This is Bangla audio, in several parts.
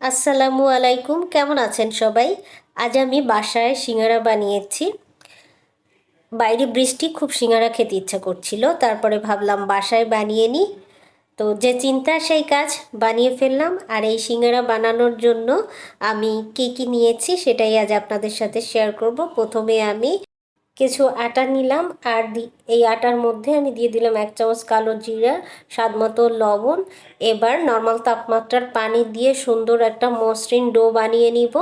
আসসালামু আলাইকুম, কেমন আছেন সবাই? আজ আমি বাসায় সিঙ্গারা বানিয়েছি। বাইরে বৃষ্টি, খুব সিঙ্গারা খেতে ইচ্ছা করছিল। তারপরে ভাবলাম বাসায় বানিয়ে নিই। তো যে চিন্তা, সেই কাজ বানিয়ে ফেললাম। আর এই সিঙ্গারা বানানোর জন্য আমি কী কী নিয়েছি, সেটাই আজ আপনাদের সাথে শেয়ার করব। প্রথমে আমি কিছু আটা নিলাম আর এই আটার মধ্যে আমি দিয়ে দিলাম এক চামচ কালো জিরা, স্বাদ মতো লবণ। এবার নর্মাল তাপমাত্রার পানি দিয়ে সুন্দর একটা মসৃণ ডো বানিয়ে নিব।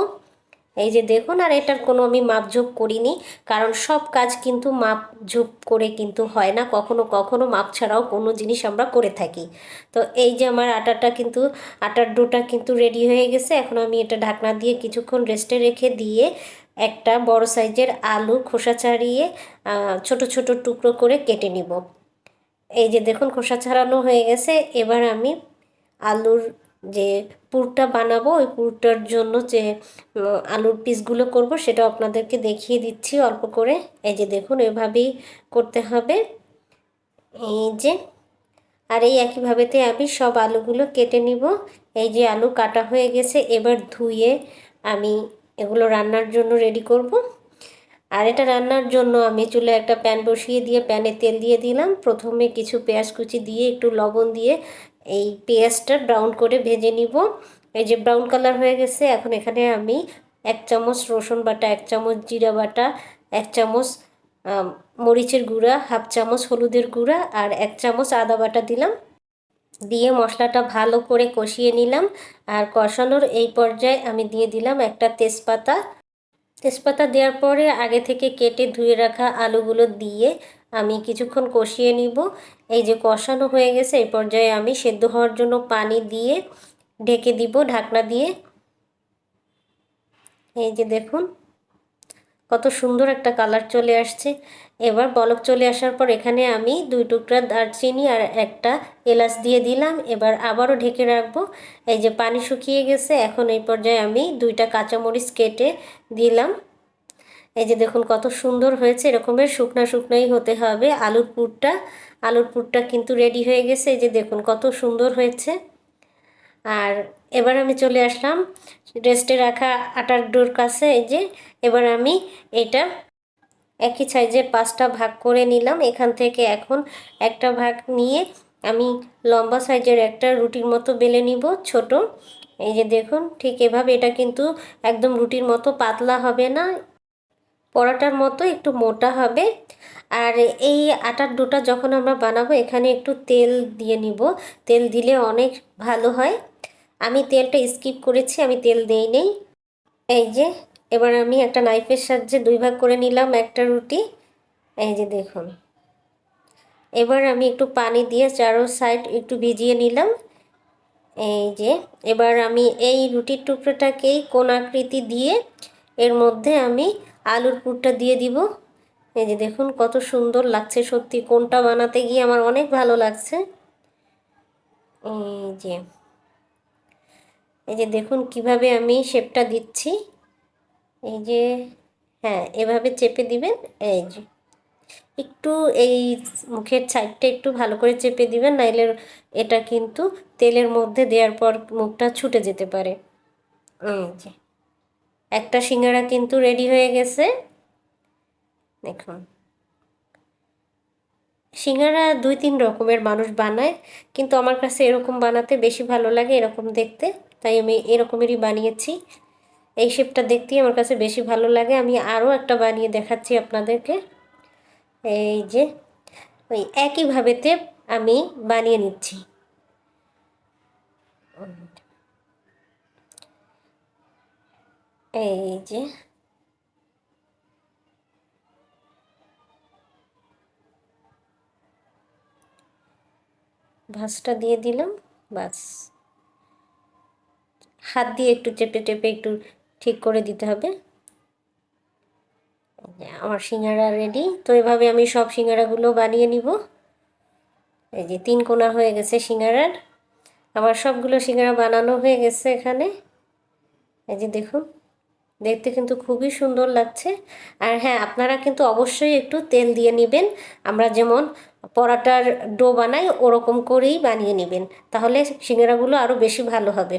এই যে দেখুন, আর এটার কোনো আমি মাপঝোপ করিনি, কারণ সব কাজ কিন্তু মাপঝোপ করে কিন্তু হয় না। কখনো কখনো মাপ ছাড়াও কোনো জিনিস আমরা করে থাকি। তো এই যে আমার আটাটা কিন্তু, আটার ডোটা কিন্তু রেডি হয়ে গেছে। এখন আমি এটা ঢাকনা দিয়ে কিছুক্ষণ রেস্টে রেখে দিয়ে একটা বড় সাইজের আলু খোসা ছাড়িয়ে ছোট ছোট টুকরো করে কেটে নিব। এই যে দেখুন, খোসা ছাড়ানো হয়ে গেছে। এবার আমি আলুর যে পুরটা বানাবো, ওই পুরটার জন্য যে আলুর পিসগুলো করব সেটা আপনাদেরকে দেখিয়ে দিচ্ছি অল্প করে। এই যে দেখুন, এভাবেই করতে হবে। এই যে, আর এই একইভাবেতে আমি সব আলুগুলো কেটে নিব। এই যে আলু কাটা হয়ে গেছে, এবার ধুয়ে আমি এগুলো রান্নার জন্য রেডি করব। আর এটা রান্নার জন্য আমি চুলে একটা প্যান বসিয়ে দিয়ে, প্যানে তেল দিয়ে দিলাম। প্রথমে কিছু পেঁয়াজ কুচি দিয়ে, একটু লবণ দিয়ে এই পেঁয়াজটা ব্রাউন করে ভেজে নিব। এই যে ব্রাউন কালার হয়ে গেছে, এখন এখানে আমি এক চামচ রসুন বাটা, এক চামচ জিরা বাটা, এক চামচ মরিচের গুঁড়া, হাফ চামচ হলুদের গুঁড়া আর এক চামচ আদা বাটা দিলাম। দিয়ে মশলাটা ভালো করে কষিয়ে নিলাম আর কষানোর এই পর্যায়ে আমি দিয়ে দিলাম একটা তেজপাতা। তেজপাতা দেওয়ার পরে আগে থেকে কেটে ধুয়ে রাখা আলুগুলো দিয়ে আমি কিছুক্ষণ কষিয়ে নিব। এই যে কষানো হয়ে গেছে, এই পর্যায়ে আমি সেদ্ধ হওয়ার জন্য পানি দিয়ে ঢেকে দিব, ঢাকনা দিয়ে। এই যে দেখুন, কত সুন্দর একটা কালার চলে আসছে। এবার বলক চলে আসার পর এখানে আমি দুই টুকরা দারচিনি আর একটা এলাচ দিয়ে দিলাম। এবার আবারও ঢেকে রাখব। এই যে পানি শুকিয়ে গেছে, এখন এই পর্যায়ে আমি দুইটা কাঁচামরিচ কেটে দিলাম। এই যে দেখুন কত সুন্দর হয়েছে এরকমের শুকনা শুকনাই হতে হবে। আলুর পুরটা আলুর পুরটা কিন্তু রেডি হয়ে গেছে। এই যে দেখুন কত সুন্দর হয়েছে। আর এবার আমি চলে আসলাম রেস্টে রাখা আটার ডোর কাছে। এই যে এবার আমি এটা একই সাইজে পাঁচটা ভাগ করে নিলাম। এখান থেকে এখন একটা ভাগ নিয়ে আমি লম্বা সাইজের একটা রুটির মতো বেলে নিব, ছোট। এই যে দেখুন ঠিক এভাবে, এটা কিন্তু একদম রুটির মতো পাতলা হবে না। পরোটার মতো একটু মোটা হবে। আর এই আটার ডোটা যখন আমরা বানাবো, এখানে একটু তেল দিয়ে নিব। তেল দিলে অনেক ভালো হয়। আমি তেলটা স্কিপ করেছি, আমি তেল দেই নেই। এই যে, এবার আমি একটা নাইফের সাহায্যে দুই ভাগ করে নিলাম একটা রুটি। এই যে, দেখুন। এবার আমি একটু পানি দিয়ে চারো সাইড একটু ভিজিয়ে নিলাম। এই যে, এবার আমি এই রুটির টুকরোটাকেই কোন আকৃতি দিয়ে এর মধ্যে আমি আলুর পুরটা দিয়ে দিব। এই যে দেখুন কত সুন্দর লাগছে সত্যি, কোনটা বানাতে গিয়ে আমার অনেক ভালো লাগছে। এই যে এই যে দেখুন কীভাবে আমি শেপটা দিচ্ছি। এই যে হ্যাঁ এভাবে চেপে দিবেন, এই যে। একটু এই মুখের সাইডটা একটু ভালো করে চেপে দিবেন, নাইলে এটা কিন্তু তেলের মধ্যে দেওয়ার পর মুখটা ছুটে যেতে পারে। এই যে। একটা সিঙ্গারা কিন্তু রেডি হয়ে গেছে। দেখুন। সিঙ্গারা দুই তিন রকমের মানুষ বানায়, কিন্তু আমার কাছে এরকম বানাতে বেশি ভালো লাগে এরকম দেখতে, তাই আমি এরকমেরই বানিয়েছি। এই শেপটা দেখতেই আমার কাছে বেশি ভালো লাগে। আমি আরও একটা বানিয়ে দেখাচ্ছি আপনাদেরকে। এই যে, ওই একইভাবেতে আমি বানিয়ে নিচ্ছি। এই যে ভাঁজটা দিয়ে দিলাম, বাস। হাত দিয়ে একটু চেপে চেপে একটু ঠিক করে দিতে হবে। আমার সিঙ্গারা রেডি তো এভাবে আমি সব সিঙ্গারাগুলো বানিয়ে নিব। এই যে তিন কোনা হয়ে গেছে সিঙ্গারার। আমার সবগুলো সিঙ্গারা বানানো হয়ে গেছে এখানে। এই যে দেখুন। দেখতে কিন্তু খুবই সুন্দর লাগছে। আর হ্যাঁ আপনারা কিন্তু অবশ্যই একটু তেল দিয়ে নেবেন। আমরা যেমন পরাটার ডো বানাই, ওরকম করেই বানিয়ে নেবেন। তাহলে সিঙ্গারাগুলো আরও বেশি ভালো হবে।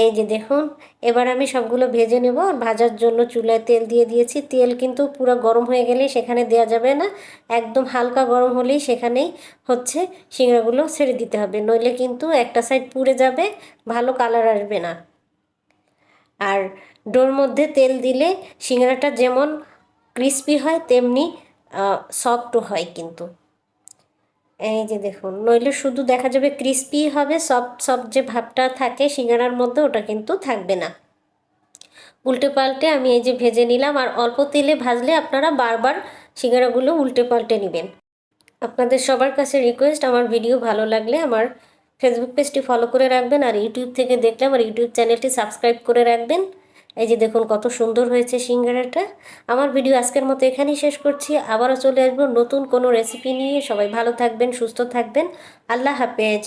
এই যে দেখুন, এবার আমি সবগুলো ভেজে নেব। ভাজার জন্য চুলায় তেল দিয়ে দিয়েছি। তেল কিন্তু পুরো গরম হয়ে গেলে সেখানে দেওয়া যাবে না। একদম হালকা গরম হলেই সেখানেই হচ্ছে সিঙ্গারাগুলো ছেড়ে দিতে হবে। নইলে কিন্তু একটা সাইড পুড়ে যাবে, ভালো কালার আসবে না। আর ডোর মধ্যে তেল দিলে সিঙ্গারাটা যেমন ক্রিস্পি হয়, তেমনি সফটও হয় কিন্তু। এই যে দেখুন, নইলে শুধু দেখা যাবে ক্রিস্পি হবে সব সব যে ভাবটা থাকে সিঙ্গারার মধ্যে, ওটা কিন্তু থাকবে না। উল্টে পাল্টে আমি এই যে ভেজে নিলাম, আর অল্প তেলে ভাজলে আপনারা বারবার সিঙ্গারাগুলো উল্টে পাল্টে নেবেন। আপনাদের সবার কাছে রিকোয়েস্ট আমার ভিডিও ভালো লাগলে আমার ফেসবুক পেজটি ফলো করে রাখবেন আর ইউটিউব থেকে দেখলাম আর ইউটিউব চ্যানেলটি সাবস্ক্রাইব করে রাখবেন। এই যে দেখুন কত সুন্দর হয়েছে সিঙ্গারাটা। আমার ভিডিও আজকের মতো এখানেই শেষ করছি। আবারও চলে আসব নতুন কোনো রেসিপি নিয়ে। সবাই ভালো থাকবেন, সুস্থ থাকবেন। আল্লাহ হাফেজ।